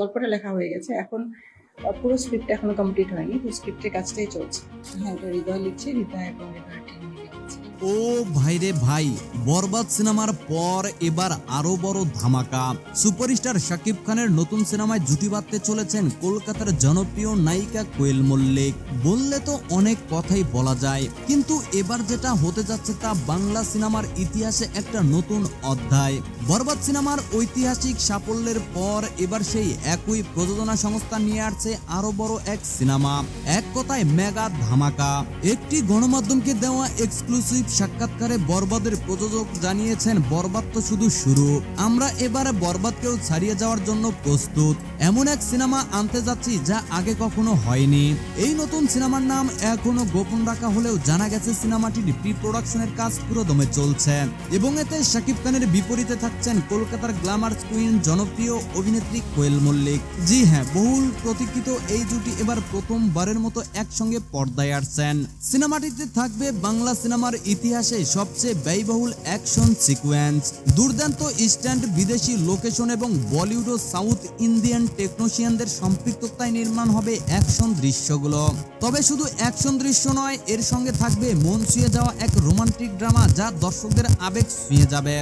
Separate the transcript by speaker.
Speaker 1: গল্পটা লেখা হয়ে গেছে এখন পুরো স্ক্রিপ্ট এখনও কমপ্লিট হয়নি, তো স্ক্রিপ্টের কাজটাই চলছে হ্যাঁ হৃদয় লিখছে, হৃদয় এবং টিম।
Speaker 2: ও ভাইরে ভাই, বরবাদ সিনেমার পর এবার আরও বড় ধামাকা। সুপারস্টার শাকিব খানের নতুন সিনেমায় জুটি বাঁধতে চলেছেন কলকাতার জনপ্রিয় নায়িকা কোয়েল মল্লিক। বললে তো অনেক কথাই বলা যায়, কিন্তু এবার যেটা হতে যাচ্ছে তা বাংলা সিনেমার ইতিহাসে একটা নতুন অধ্যায়। বরবাদ সিনেমার ঐতিহাসিক সাফল্যের পর এবার সেই একই প্রযোজনা সংস্থা নিয়ে আসছে আরও বড় এক সিনেমা। এক কথায় মেগা ধামাকা। একটি গণমাধ্যমকে দেওয়া এক্সক্লুসিভ সাক্ষাৎকারে বরবাদের প্রযোজক জানিয়েছেন, বরবাদ তো শুধু শুরু। আমরা এবারে বরবাদকেও ছাড়িয়ে যাওয়ার জন্য প্রস্তুত। এমন এক সিনেমা আনতে যাচ্ছি যা আগে কখনো হয়নি। এই নতুন সিনেমার নাম এখনও গোপন রাখা হলেও জানা গেছে সিনেমাটির প্রি প্রোডাকশনের কাজ পুরো দমে চলছে। এবং এতে শাকিব খানের বিপরীতে থাকছেন কলকাতার গ্ল্যামার কুইন জনপ্রিয় অভিনেত্রী কোয়েল মল্লিক। জি হ্যাঁ বহুল প্রতীক্ষিত এই জুটি এবার প্রথমবারের মতো একসঙ্গে পর্দায় আসছেন। সিনেমাটিতে থাকবে বাংলা সিনেমার ইতিহাসে সবচেয়ে ব্যয়বহুল অ্যাকশন সিকোয়েন্স দুর্দান্ত স্ট্যান্ড বিদেশি লোকেশন এবং বলিউড ও সাউথ ইন্ডিয়ান টেকনোশিয়ানদের সম্পৃক্ততায় নির্মাণ হবে অ্যাকশন দৃশ্যগুলো। তবে শুধু অ্যাকশন দৃশ্য নয়, এর সঙ্গে থাকবে মন ছুঁয়ে যাওয়া এক রোমান্টিক ড্রামা যা দর্শকদের আবেগ ছুঁয়ে যাবে।